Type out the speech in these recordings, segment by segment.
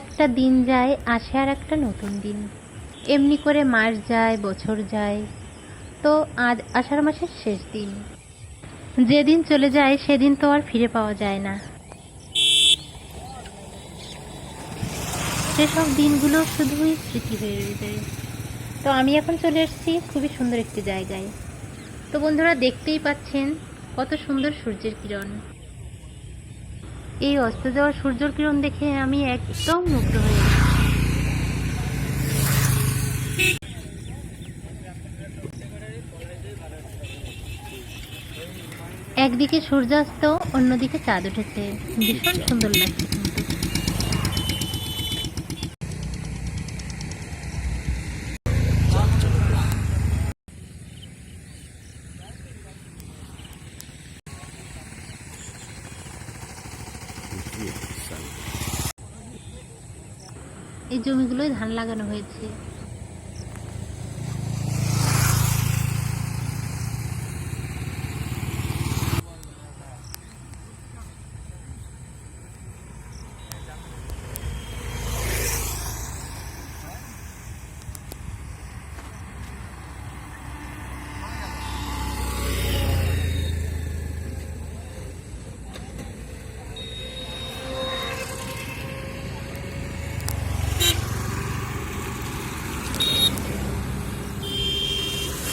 একটা দিন যায়, আসে আর একটা নতুন দিন। এমনি করে মাস যায়, বছর যায়। তো আজ আষাঢ় মাসের শেষ দিন। যেদিন চলে যায়, সেদিন তো আর ফিরে পাওয়া যায় না। সেসব দিনগুলো শুধুই স্মৃতি হয়ে রয়ে যায়। তো আমি এখন চলে এসেছি খুবই সুন্দর একটি জায়গায়। তো বন্ধুরা দেখতেই পাচ্ছেন কত সুন্দর সূর্যের কিরণ। এই অস্ত যাওয়া সূর্যর কিরণ দেখে আমি একদম মুগ্ধ হয়ে একদিকে সূর্যাস্ত, অন্যদিকে চাঁদ উঠেছে। ভীষণ সুন্দর লাগছে। এই জমিগুলোই ধান লাগানো হয়েছে।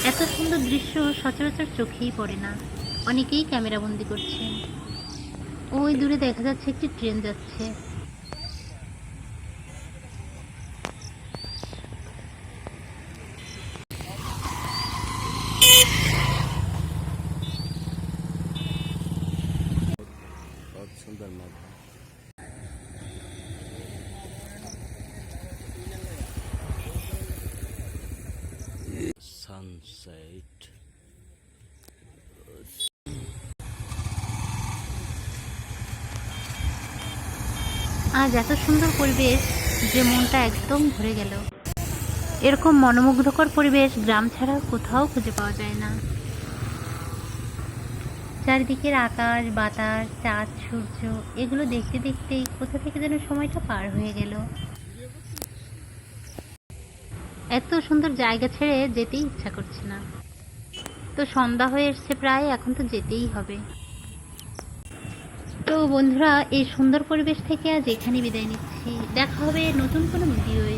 এত সুন্দর দৃশ্য সচরাচর চোখেই পড়ে না। অনেকেই ক্যামেরা বন্দি করছে। ওই দূরে দেখা যাচ্ছে একটি ট্রেন যাচ্ছে। সুন্দর sunset. আজ এত সুন্দর পরিবেশ যে মনটা একদম ভরে গেল। এরকম মনোমুগ্ধকর পরিবেশ গ্রাম ছাড়া কোথাও খুঁজে পাওয়া যায় না। চারিদিকের আকাশ, বাতাস, চাঁদ, সূর্য, এগুলো দেখতে দেখতেই কোথা থেকে যেন সময়টা পার হয়ে গেল। এত সুন্দর জায়গা ছেড়ে যেতেই ইচ্ছা করছে না। তো সন্ধ্যা হয়ে এসছে প্রায়, এখন তো যেতেই হবে। তো বন্ধুরা, এই সুন্দর পরিবেশ থেকে আজ এখানে বিদায় নিচ্ছি। দেখা হবে নতুন কোনো ভিডিওয়ে।